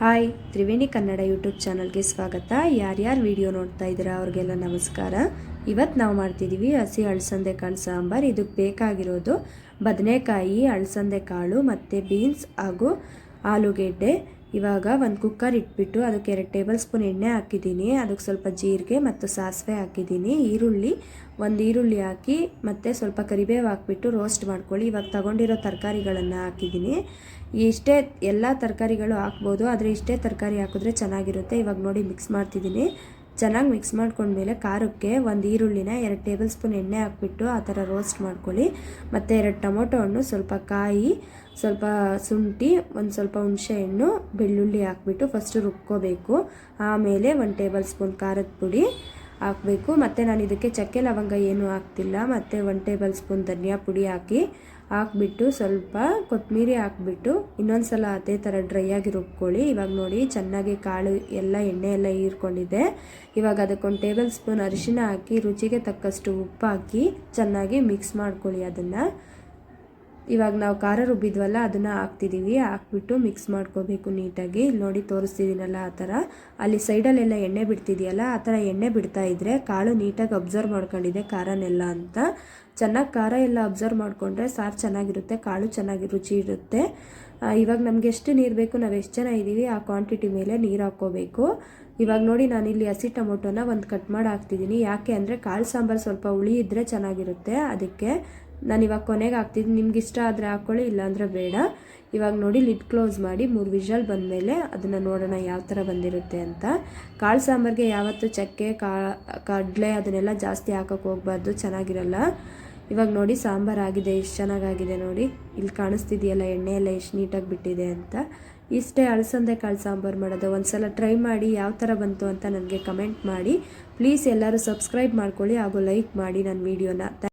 Hi, Triveni Kannada YouTube ಚಾನಲ್ಗೆ ಸ್ವಾಗತ. ಯಾರ್ಯಾರು ವಿಡಿಯೋ ನೋಡ್ತಾ ಇದ್ದೀರಾ ಅವ್ರಿಗೆಲ್ಲ ನಮಸ್ಕಾರ. ಇವತ್ತು ನಾವು ಮಾಡ್ತಿದ್ದೀವಿ ಹಸಿ ಅಳಸಂದೆ ಕಾಳು ಸಾಂಬಾರು. ಇದಕ್ಕೆ ಬೇಕಾಗಿರೋದು ಬದನೆಕಾಯಿ, ಅಳಸಂದೆ ಕಾಳು ಮತ್ತು ಬೀನ್ಸ್ ಹಾಗೂ ಆಲೂಗೆಡ್ಡೆ. ಇವಾಗ ಒಂದು ಕುಕ್ಕರ್ ಇಟ್ಬಿಟ್ಟು ಅದಕ್ಕೆ ಎರಡು ಟೇಬಲ್ ಸ್ಪೂನ್ ಎಣ್ಣೆ ಹಾಕಿದ್ದೀನಿ. ಅದಕ್ಕೆ ಸ್ವಲ್ಪ ಜೀರಿಗೆ ಮತ್ತು ಸಾಸಿವೆ ಹಾಕಿದ್ದೀನಿ. ಈರುಳ್ಳಿ, ಒಂದು ಈರುಳ್ಳಿ ಹಾಕಿ ಮತ್ತು ಸ್ವಲ್ಪ ಕರಿಬೇವು ಹಾಕ್ಬಿಟ್ಟು ರೋಸ್ಟ್ ಮಾಡ್ಕೊಳ್ಳಿ. ಇವಾಗ ತಗೊಂಡಿರೋ ತರಕಾರಿಗಳನ್ನು ಹಾಕಿದ್ದೀನಿ. ಇಷ್ಟೇ ಎಲ್ಲ ತರಕಾರಿಗಳು ಹಾಕ್ಬೋದು, ಆದರೆ ಇಷ್ಟೇ ತರಕಾರಿ ಹಾಕಿದ್ರೆ ಚೆನ್ನಾಗಿರುತ್ತೆ. ಇವಾಗ ನೋಡಿ ಮಿಕ್ಸ್ ಮಾಡ್ತಿದ್ದೀನಿ. ಚೆನ್ನಾಗಿ ಮಿಕ್ಸ್ ಮಾಡ್ಕೊಂಡ್ಮೇಲೆ ಖಾರಕ್ಕೆ ಒಂದು ಈರುಳ್ಳಿನ ಎರಡು ಟೇಬಲ್ ಸ್ಪೂನ್ ಎಣ್ಣೆ ಹಾಕ್ಬಿಟ್ಟು ಆ ಥರ ರೋಸ್ಟ್ ಮಾಡ್ಕೊಳ್ಳಿ. ಮತ್ತು ಎರಡು ಟೊಮೊಟೊ ಹಣ್ಣು, ಸ್ವಲ್ಪ ಕಾಯಿ, ಸ್ವಲ್ಪ ಶುಂಠಿ, ಒಂದು ಸ್ವಲ್ಪ ಹುಣಸೆಹಣ್ಣು ಬೆಳ್ಳುಳ್ಳಿ ಹಾಕ್ಬಿಟ್ಟು ಫಸ್ಟು ರುಬ್ಕೋಬೇಕು. ಆಮೇಲೆ ಒಂದು ಟೇಬಲ್ ಸ್ಪೂನ್ ಖಾರದ ಪುಡಿ ಹಾಕಬೇಕು. ಮತ್ತು ನಾನು ಇದಕ್ಕೆ ಚಕ್ಕೆ ಲವಂಗ ಏನೂ ಹಾಕ್ತಿಲ್ಲ. ಮತ್ತು ಒಂದು ಟೇಬಲ್ ಸ್ಪೂನ್ ಧನಿಯಾ ಪುಡಿ ಹಾಕಿ ಹಾಕ್ಬಿಟ್ಟು ಸ್ವಲ್ಪ ಕೊತ್ತಂಬರಿ ಹಾಕ್ಬಿಟ್ಟು ಇನ್ನೊಂದು ಸಲ ಅದೇ ಥರ ಡ್ರೈ ಆಗಿ ರುಬ್ಕೊಳ್ಳಿ. ಇವಾಗ ನೋಡಿ ಚೆನ್ನಾಗಿ ಕಾಳು ಎಲ್ಲ, ಎಣ್ಣೆ ಎಲ್ಲ ಹೀರ್ಕೊಂಡಿದೆ. ಇವಾಗ ಅದಕ್ಕೊಂದು ಟೇಬಲ್ ಸ್ಪೂನ್ ಅರಿಶಿನ ಹಾಕಿ, ರುಚಿಗೆ ತಕ್ಕಷ್ಟು ಉಪ್ಪು ಹಾಕಿ ಚೆನ್ನಾಗಿ ಮಿಕ್ಸ್ ಮಾಡ್ಕೊಳ್ಳಿ ಅದನ್ನು. ಇವಾಗ ನಾವು ಖಾರ ರುಬ್ಬಿದ್ವಲ್ಲ, ಅದನ್ನು ಹಾಕ್ತಿದ್ದೀವಿ ಹಾಕ್ಬಿಟ್ಟು ಮಿಕ್ಸ್ ಮಾಡ್ಕೋಬೇಕು ನೀಟಾಗಿ. ಇಲ್ಲಿ ನೋಡಿ ತೋರಿಸ್ತಿದ್ದೀನಲ್ಲ ಆ ಥರ. ಅಲ್ಲಿ ಸೈಡಲ್ಲೆಲ್ಲ ಎಣ್ಣೆ ಬಿಡ್ತಿದೆಯಲ್ಲ, ಆ ಥರ ಎಣ್ಣೆ ಬಿಡ್ತಾ ಇದ್ದರೆ ಕಾಳು ನೀಟಾಗಿ ಅಬ್ಸರ್ವ್ ಮಾಡ್ಕೊಂಡಿದೆ ಖಾರನೆಲ್ಲ ಅಂತ. ಚೆನ್ನಾಗಿ ಖಾರ ಎಲ್ಲ ಅಬ್ಸರ್ವ್ ಮಾಡಿಕೊಂಡ್ರೆ ಸಾರು ಚೆನ್ನಾಗಿರುತ್ತೆ, ಕಾಳು ಚೆನ್ನಾಗಿ ರುಚಿ ಇರುತ್ತೆ. ಇವಾಗ ನಮ್ಗೆ ಎಷ್ಟು ನೀರು ಬೇಕು, ನಾವು ಎಷ್ಟು ಜನ ಇದ್ದೀವಿ ಆ ಕ್ವಾಂಟಿಟಿ ಮೇಲೆ ನೀರು ಹಾಕ್ಕೋಬೇಕು. ಇವಾಗ ನೋಡಿ ನಾನು ಇಲ್ಲಿ ಹಸಿ ಟೊಮೊಟೊನ ಒಂದು ಕಟ್ ಮಾಡಿ ಹಾಕ್ತಿದ್ದೀನಿ ಯಾಕೆ ಅಂದರೆ ಕಾಳು ಸಾಂಬಾರು ಸ್ವಲ್ಪ ಹುಳಿ ಇದ್ದರೆ ಚೆನ್ನಾಗಿರುತ್ತೆ. ಅದಕ್ಕೆ ನಾನು ಇವಾಗ ಕೊನೆಗೆ ಹಾಕ್ತಿದ್ದೀನಿ ನಿಮ್ಗೆ ಇಷ್ಟ ಆದರೆ ಹಾಕ್ಕೊಳ್ಳಿ ಇಲ್ಲಾಂದರೆ ಬೇಡ. ಇವಾಗ ನೋಡಿ ಲಿಡ್ ಕ್ಲೋಸ್ ಮಾಡಿ ಮೂರು ವಿಷಲ್ ಬಂದಮೇಲೆ ಅದನ್ನು ನೋಡೋಣ ಯಾವ ಥರ ಬಂದಿರುತ್ತೆ ಅಂತ. ಕಾಳು ಸಾಂಬಾರಿಗೆ ಯಾವತ್ತೂ ಚಕ್ಕೆ, ಕಾ ಕಡಲೆ ಅದನ್ನೆಲ್ಲ ಜಾಸ್ತಿ ಹಾಕೋಕ್ಕೆ ಹೋಗ್ಬಾರ್ದು, ಚೆನ್ನಾಗಿರಲ್ಲ. ಇವಾಗ ನೋಡಿ, ಸಾಂಬಾರು ಆಗಿದೆ, ಎಷ್ಟು ಚೆನ್ನಾಗಾಗಿದೆ ನೋಡಿ. ಇಲ್ಲಿ ಕಾಣಿಸ್ತಿದೆಯಲ್ಲ ಎಣ್ಣೆ ಎಲ್ಲ ಎಷ್ಟು ನೀಟಾಗಿ ಬಿಟ್ಟಿದೆ ಅಂತ. ಇಷ್ಟೇ ಅಳಸಂದೆ ಕಾಳು ಸಾಂಬಾರು ಮಾಡೋದು. ಒಂದು ಸಲ ಟ್ರೈ ಮಾಡಿ ಯಾವ ಥರ ಬಂತು ಅಂತ ನನಗೆ ಕಮೆಂಟ್ ಮಾಡಿ. ಪ್ಲೀಸ್ ಎಲ್ಲರೂ ಸಬ್ಸ್ಕ್ರೈಬ್ ಮಾಡ್ಕೊಳ್ಳಿ ಹಾಗೂ ಲೈಕ್ ಮಾಡಿ ನನ್ನ ವೀಡಿಯೋನ